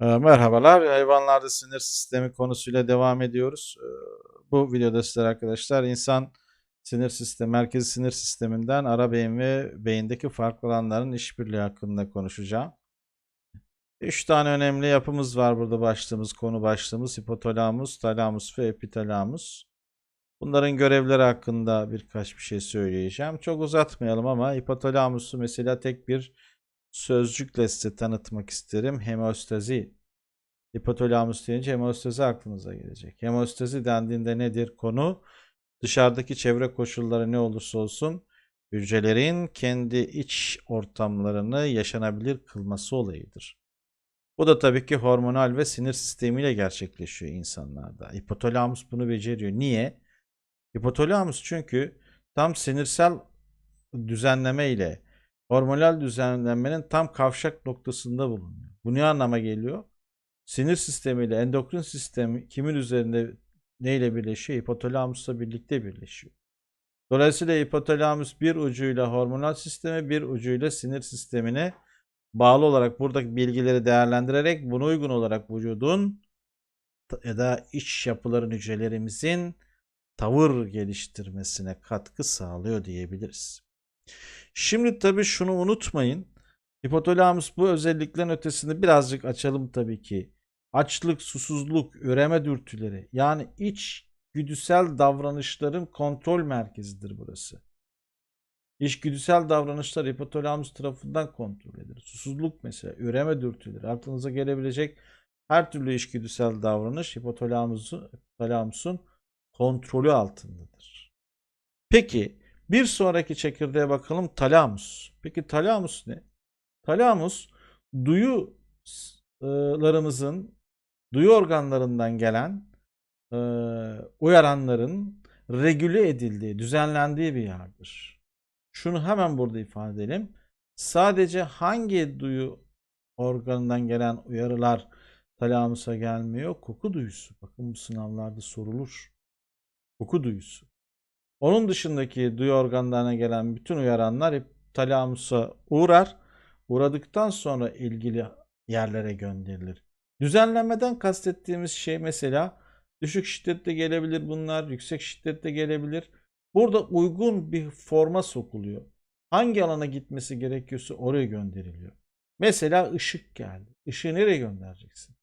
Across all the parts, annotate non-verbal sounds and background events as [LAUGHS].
Ee, Merhabalar. Hayvanlarda sinir sistemi konusuyla devam ediyoruz. Ee, Bu videoda sizler arkadaşlar insan sinir sistemi, merkezi sinir sisteminden ara beyin ve beyindeki farklı alanların işbirliği hakkında konuşacağım. Üç tane önemli yapımız var burada başlığımız, konu başlığımız hipotalamus, talamus ve epitalamus. Bunların görevleri hakkında birkaç bir şey söyleyeceğim. Çok uzatmayalım ama hipotalamusu mesela tek bir sözcükle size tanıtmak isterim. Hemostazi. Hipotalamus deyince hemostazi aklınıza gelecek. Hemostazi dendiğinde nedir konu? Dışarıdaki çevre koşulları ne olursa olsun hücrelerin kendi iç ortamlarını yaşanabilir kılması olayıdır. Bu da tabii ki hormonal ve sinir sistemiyle gerçekleşiyor insanlarda. Hipotalamus bunu beceriyor. Niye? Hipotalamus çünkü tam sinirsel düzenleme ile hormonal düzenlenmenin tam kavşak noktasında bulunuyor. Bu ne anlama geliyor? Sinir sistemi ile endokrin sistemi kimin üzerinde neyle birleşiyor? Hipotalamusla birlikte birleşiyor. Dolayısıyla hipotalamus bir ucuyla hormonal sisteme bir ucuyla sinir sistemine bağlı olarak buradaki bilgileri değerlendirerek buna uygun olarak vücudun ya da iç yapıların hücrelerimizin tavır geliştirmesine katkı sağlıyor diyebiliriz. Şimdi tabii şunu unutmayın. Hipotalamus bu özelliklerin ötesinde birazcık açalım tabii ki. Açlık, susuzluk, üreme dürtüleri yani iç güdüsel davranışların kontrol merkezidir burası. İçgüdüsel davranışlar hipotalamus tarafından kontrol edilir. Susuzluk mesela, üreme dürtüleri, aklınıza gelebilecek her türlü içgüdüsel davranış hipotalamusun kontrolü altındadır. Peki bir sonraki çekirdeğe bakalım talamus. Peki talamus ne? Talamus duyularımızın, duyu organlarından gelen e, uyaranların regüle edildiği, düzenlendiği bir yerdir. Şunu hemen burada ifade edelim. Sadece hangi duyu organından gelen uyarılar talamusa gelmiyor? Koku duyusu. Bakın bu sınavlarda sorulur. Koku duyusu. Onun dışındaki duyu organlarına gelen bütün uyaranlar talamusa uğrar. Uğradıktan sonra ilgili yerlere gönderilir. Düzenlemeden kastettiğimiz şey mesela düşük şiddette gelebilir bunlar, yüksek şiddette gelebilir. Burada uygun bir forma sokuluyor. Hangi alana gitmesi gerekiyorsa oraya gönderiliyor. Mesela ışık geldi. Işığı nereye göndereceksin?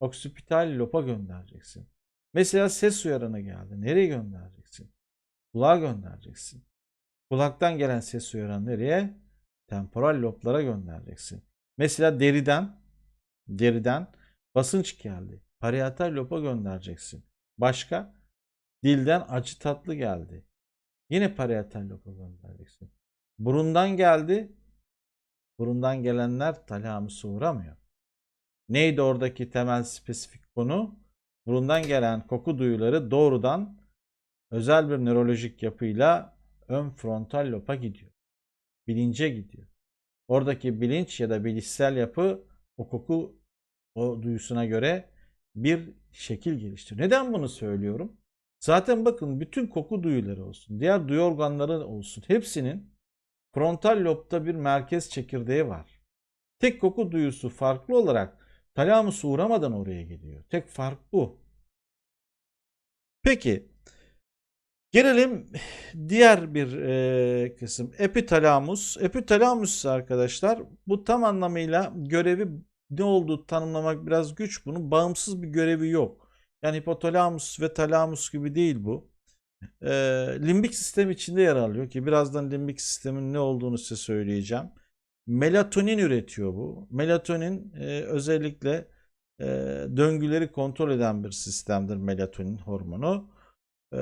Oksipital lopa göndereceksin. Mesela ses uyaranı geldi. Nereye göndereceksin? Kulağa göndereceksin. Kulaktan gelen ses uyaranı nereye? Temporal loblara göndereceksin. Mesela deriden deriden basınç geldi. Parietal loba göndereceksin. Başka? Dilden acı tatlı geldi. Yine parietal loba göndereceksin. Burundan geldi. Burundan gelenler talamusa uğramıyor. Neydi oradaki temel spesifik konu? Burundan gelen koku duyuları doğrudan özel bir nörolojik yapıyla ön frontal loba gidiyor. Bilince gidiyor. Oradaki bilinç ya da bilişsel yapı o koku o duyusuna göre bir şekil geliştiriyor. Neden bunu söylüyorum? Zaten bakın bütün koku duyuları olsun, diğer duyu organları olsun hepsinin frontal lobda bir merkez çekirdeği var. Tek koku duyusu farklı olarak talamusa uğramadan oraya geliyor. Tek fark bu. Peki gelelim diğer bir e, kısım epitalamus. Epitalamus arkadaşlar bu tam anlamıyla görevi ne olduğu tanımlamak biraz güç bunun. Bağımsız bir görevi yok. Yani hipotalamus ve talamus gibi değil bu. E, limbik sistem içinde yer alıyor ki birazdan limbik sistemin ne olduğunu size söyleyeceğim. Melatonin üretiyor bu. Melatonin e, özellikle e, döngüleri kontrol eden bir sistemdir melatonin hormonu. E,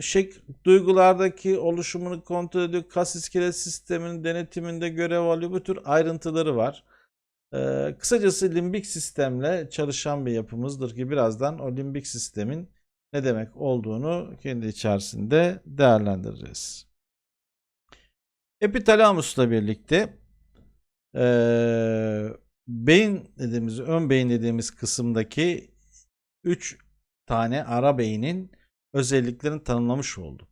şey, duygulardaki oluşumunu kontrol ediyor. Kas iskelet sisteminin denetiminde görev alıyor. Bu tür ayrıntıları var. E, kısacası limbik sistemle çalışan bir yapımızdır ki birazdan o limbik sistemin ne demek olduğunu kendi içerisinde değerlendireceğiz. Epitalamusla birlikte ee, beyin dediğimiz, ön beyin dediğimiz kısımdaki 3 tane ara beynin özelliklerini tanımlamış olduk.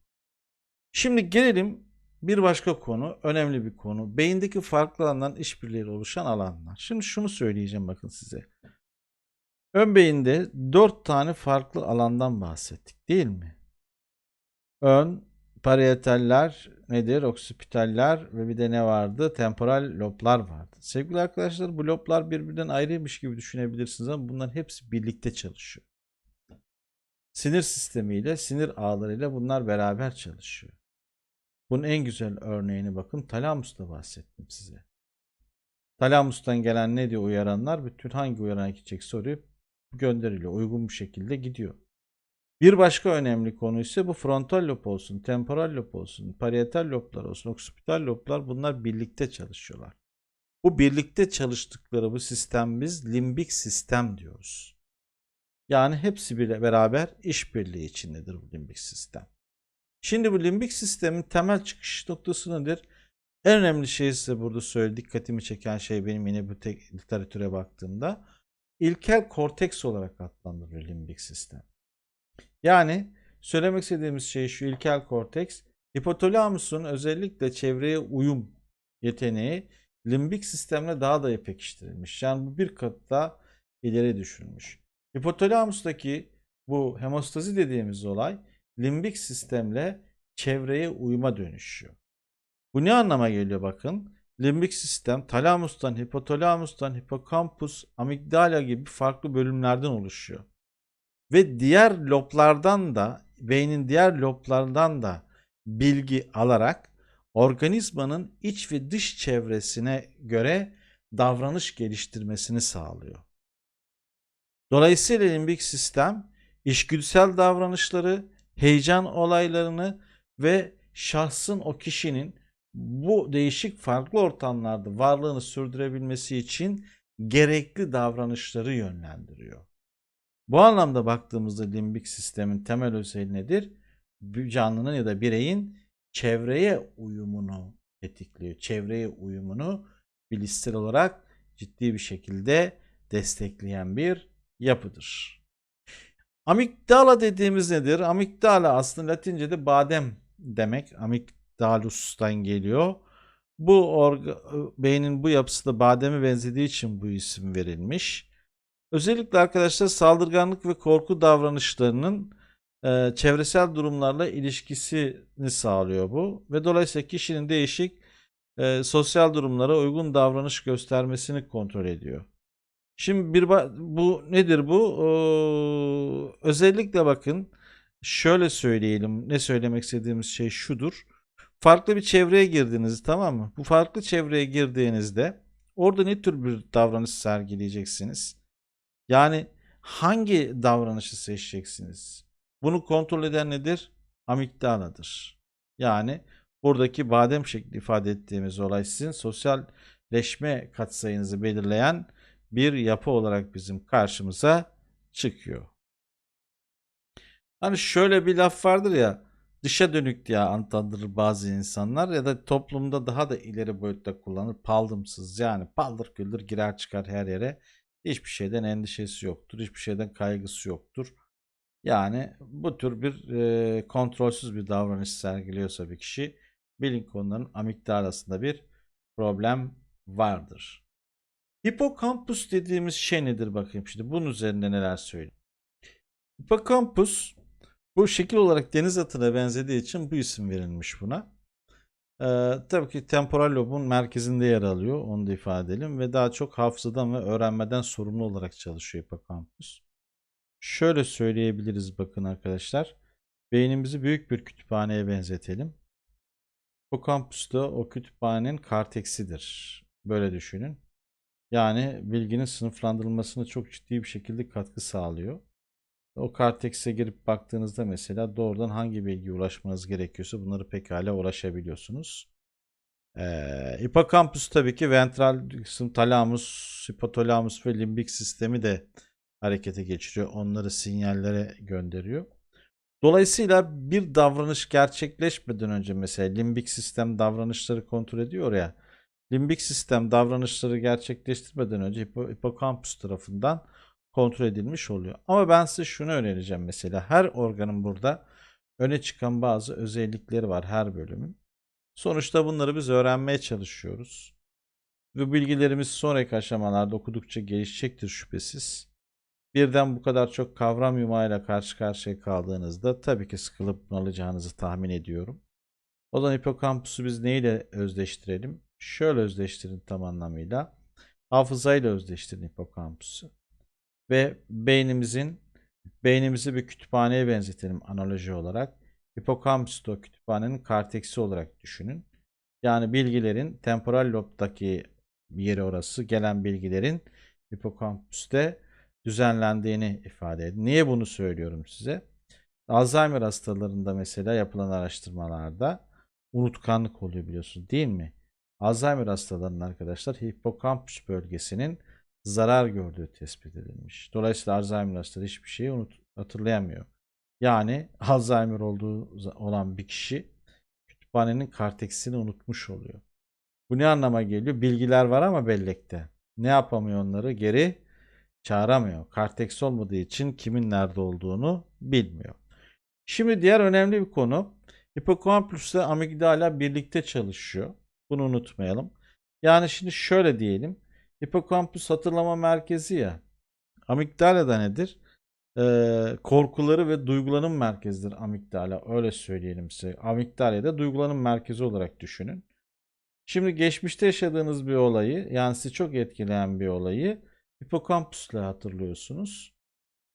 Şimdi gelelim bir başka konu, önemli bir konu. Beyindeki farklı alanların işbirliğiyle oluşan alanlar. Şimdi şunu söyleyeceğim bakın size. Ön beyinde 4 tane farklı alandan bahsettik değil mi? Ön, parietaller nedir? Oksipitaller ve bir de ne vardı? Temporal loblar vardı. Sevgili arkadaşlar bu loblar birbirinden ayrıymış gibi düşünebilirsiniz ama bunların hepsi birlikte çalışıyor. Sinir sistemiyle, sinir ağlarıyla bunlar beraber çalışıyor. Bunun en güzel örneğini bakın talamusta bahsettim size. Talamustan gelen ne diyor uyaranlar? Bütün hangi uyarana gidecek soruyu gönderiliyor. Uygun bir şekilde gidiyor. Bir başka önemli konu ise bu frontal lob olsun, temporal lob olsun, parietal loblar olsun, oksipital loblar bunlar birlikte çalışıyorlar. Bu birlikte çalıştıkları bu sistem biz limbik sistem diyoruz. Yani hepsi bile beraber işbirliği içindedir bu limbik sistem. Şimdi bu limbik sistemin temel çıkış noktası nedir? En önemli şey size burada söyle dikkatimi çeken şey benim yine bu tek literatüre baktığımda ilkel korteks olarak adlandırılıyor limbik sistem. Yani söylemek istediğimiz şey şu ilkel korteks hipotalamusun özellikle çevreye uyum yeteneği limbik sistemle daha da pekiştirilmiş. Yani bu bir kat ileri düşürmüş. Hipotalamustaki bu hemostazi dediğimiz olay limbik sistemle çevreye uyuma dönüşüyor. Bu ne anlama geliyor bakın? Limbik sistem talamustan, hipotalamustan, hipokampus, amigdala gibi farklı bölümlerden oluşuyor. Ve diğer loblardan da, beynin diğer loblardan da bilgi alarak organizmanın iç ve dış çevresine göre davranış geliştirmesini sağlıyor. Dolayısıyla limbik sistem işgüdüsel davranışları, heyecan olaylarını ve şahsın o kişinin bu değişik farklı ortamlarda varlığını sürdürebilmesi için gerekli davranışları yönlendiriyor. Bu anlamda baktığımızda limbik sistemin temel özelliği nedir? Bir canlının ya da bireyin çevreye uyumunu tetikliyor. Çevreye uyumunu bilişsel olarak ciddi bir şekilde destekleyen bir yapıdır. Amigdala dediğimiz nedir? Amigdala aslında Latince'de badem demek. Amigdalus'tan geliyor. Bu orga, beynin bu yapısı da bademe benzediği için bu isim verilmiş. Özellikle arkadaşlar saldırganlık ve korku davranışlarının e, çevresel durumlarla ilişkisini sağlıyor bu. Ve dolayısıyla kişinin değişik e, sosyal durumlara uygun davranış göstermesini kontrol ediyor. Şimdi bir bu nedir bu? Ee, özellikle bakın şöyle söyleyelim. Ne söylemek istediğimiz şey şudur. Farklı bir çevreye girdiniz tamam mı? Bu farklı çevreye girdiğinizde orada ne tür bir davranış sergileyeceksiniz? Yani hangi davranışı seçeceksiniz? Bunu kontrol eden nedir? Amigdaladır. Yani buradaki badem şekli ifade ettiğimiz olay sizin sosyalleşme katsayınızı belirleyen bir yapı olarak bizim karşımıza çıkıyor. Hani şöyle bir laf vardır ya dışa dönük diye antandırır bazı insanlar ya da toplumda daha da ileri boyutta kullanır paldımsız yani paldır küldür girer çıkar her yere hiçbir şeyden endişesi yoktur hiçbir şeyden kaygısı yoktur. Yani bu tür bir e, kontrolsüz bir davranış sergiliyorsa bir kişi bilin konuların amigdalasında bir problem vardır. Hipokampus dediğimiz şey nedir bakayım şimdi. Bunun üzerinde neler söyleyeyim. Hipokampus bu şekil olarak deniz atına benzediği için bu isim verilmiş buna. Ee, tabii ki temporal lobun merkezinde yer alıyor. Onu da ifade edelim. Ve daha çok hafızadan ve öğrenmeden sorumlu olarak çalışıyor hipokampus. Şöyle söyleyebiliriz bakın arkadaşlar. Beynimizi büyük bir kütüphaneye benzetelim. Hipokampus da o kütüphanenin karteksidir. Böyle düşünün. Yani bilginin sınıflandırılmasına çok ciddi bir şekilde katkı sağlıyor. O Kartex'e girip baktığınızda mesela doğrudan hangi bilgiye ulaşmanız gerekiyorsa bunları pekala ulaşabiliyorsunuz. Ee, hipokampüs tabii ki ventral kısım talamus, hipotalamus ve limbik sistemi de harekete geçiriyor. Onları sinyallere gönderiyor. Dolayısıyla bir davranış gerçekleşmeden önce mesela limbik sistem davranışları kontrol ediyor ya limbik sistem davranışları gerçekleştirmeden önce hipokampüs tarafından kontrol edilmiş oluyor. Ama ben size şunu önereceğim mesela. Her organın burada öne çıkan bazı özellikleri var her bölümün. Sonuçta bunları biz öğrenmeye çalışıyoruz. Ve bilgilerimiz sonraki aşamalarda okudukça gelişecektir şüphesiz. Birden bu kadar çok kavram yumağıyla karşı karşıya kaldığınızda tabii ki sıkılıp bunalacağınızı tahmin ediyorum. O zaman hipokampusu biz neyle özdeştirelim? Şöyle özdeştirin tam anlamıyla. Hafızayla özdeştirin hipokampusu. Ve beynimizin beynimizi bir kütüphaneye benzetelim analoji olarak. Hipokampüsü de kütüphanenin karteksi olarak düşünün. Yani bilgilerin temporal lobdaki yeri orası gelen bilgilerin hipokampüste düzenlendiğini ifade edin. Niye bunu söylüyorum size? Alzheimer hastalarında mesela yapılan araştırmalarda unutkanlık oluyor biliyorsunuz değil mi? Alzheimer hastalarının arkadaşlar hipokampüs bölgesinin zarar gördüğü tespit edilmiş. Dolayısıyla Alzheimer hastaları hiçbir şeyi unut hatırlayamıyor. Yani [LAUGHS] Alzheimer olduğu olan bir kişi kütüphanenin karteksini unutmuş oluyor. Bu ne anlama geliyor? Bilgiler var ama bellekte. Ne yapamıyor onları? Geri çağıramıyor. Karteks olmadığı için kimin nerede olduğunu bilmiyor. Şimdi diğer önemli bir konu. Hipokampüs ile amigdala birlikte çalışıyor. Bunu unutmayalım. Yani şimdi şöyle diyelim. Hipokampüs hatırlama merkezi ya. Amigdala da nedir? Ee, korkuları ve duygulanım merkezidir amigdala. Öyle söyleyelim size. Amigdala da duygulanım merkezi olarak düşünün. Şimdi geçmişte yaşadığınız bir olayı, yani sizi çok etkileyen bir olayı hipokampüsle hatırlıyorsunuz.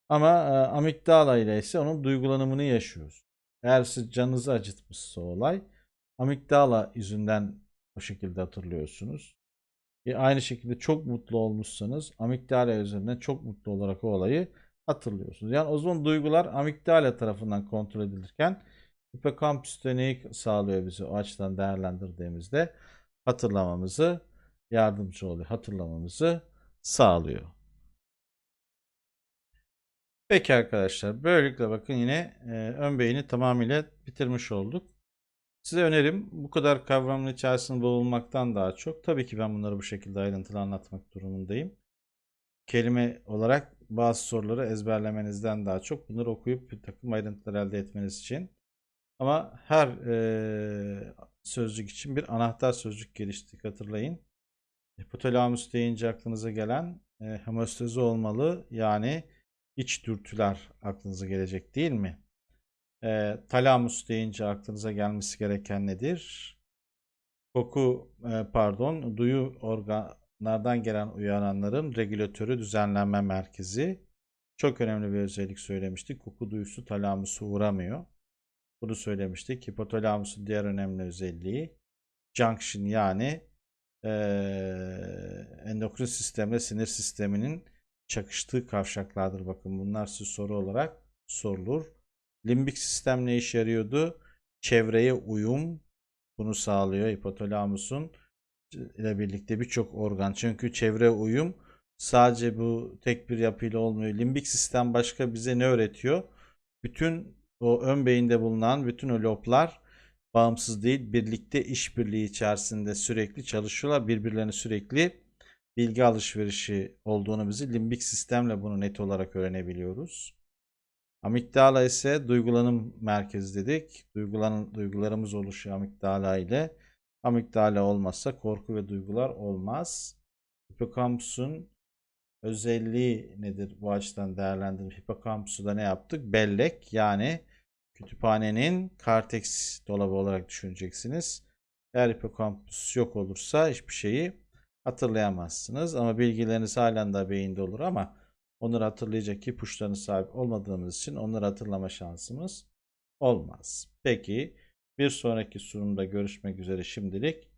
Ama e, amigdala ile ise onun duygulanımını yaşıyoruz. Eğer siz canınızı acıtmışsa olay, amigdala yüzünden o şekilde hatırlıyorsunuz. E, aynı şekilde çok mutlu olmuşsanız amigdala üzerinden çok mutlu olarak o olayı hatırlıyorsunuz. Yani o zaman duygular amigdala tarafından kontrol edilirken hipokampüste neyi sağlıyor bize o açıdan değerlendirdiğimizde hatırlamamızı yardımcı oluyor. Hatırlamamızı sağlıyor. Peki arkadaşlar böylelikle bakın yine e, ön beyni tamamıyla bitirmiş olduk. Size önerim bu kadar kavramın içerisinde boğulmaktan daha çok tabii ki ben bunları bu şekilde ayrıntılı anlatmak durumundayım. Kelime olarak bazı soruları ezberlemenizden daha çok bunları okuyup bir takım ayrıntılar elde etmeniz için. Ama her e, sözcük için bir anahtar sözcük geliştirdik hatırlayın. Hipotalamus deyince aklınıza gelen e, homeostazi olmalı. Yani iç dürtüler aklınıza gelecek değil mi? E, talamus deyince aklınıza gelmesi gereken nedir? Koku, e, pardon, duyu organlardan gelen uyaranların regülatörü düzenlenme merkezi. Çok önemli bir özellik söylemiştik. Koku duyusu talamusu uğramıyor. Bunu söylemiştik. Hipotalamusun diğer önemli özelliği junction yani e, endokrin sistemle sinir sisteminin çakıştığı kavşaklardır. Bakın bunlar size soru olarak sorulur. Limbik sistem ne işe yarıyordu? Çevreye uyum bunu sağlıyor hipotalamusun ile birlikte birçok organ. Çünkü çevre uyum sadece bu tek bir yapıyla olmuyor. Limbik sistem başka bize ne öğretiyor? Bütün o ön beyinde bulunan bütün o loblar bağımsız değil, birlikte işbirliği içerisinde sürekli çalışıyorlar. Birbirlerine sürekli bilgi alışverişi olduğunu bizi limbik sistemle bunu net olarak öğrenebiliyoruz. Amigdala ise duygulanım merkezi dedik. Duygulan, duygularımız oluşuyor amigdala ile. Amigdala olmazsa korku ve duygular olmaz. Hipokampusun özelliği nedir bu açıdan değerlendirip hipokampusu da ne yaptık? Bellek yani kütüphanenin karteks dolabı olarak düşüneceksiniz. Eğer hipokampüs yok olursa hiçbir şeyi hatırlayamazsınız. Ama bilgileriniz halen de beyinde olur ama onları hatırlayacak ipuçlarına sahip olmadığımız için onları hatırlama şansımız olmaz. Peki bir sonraki sunumda görüşmek üzere şimdilik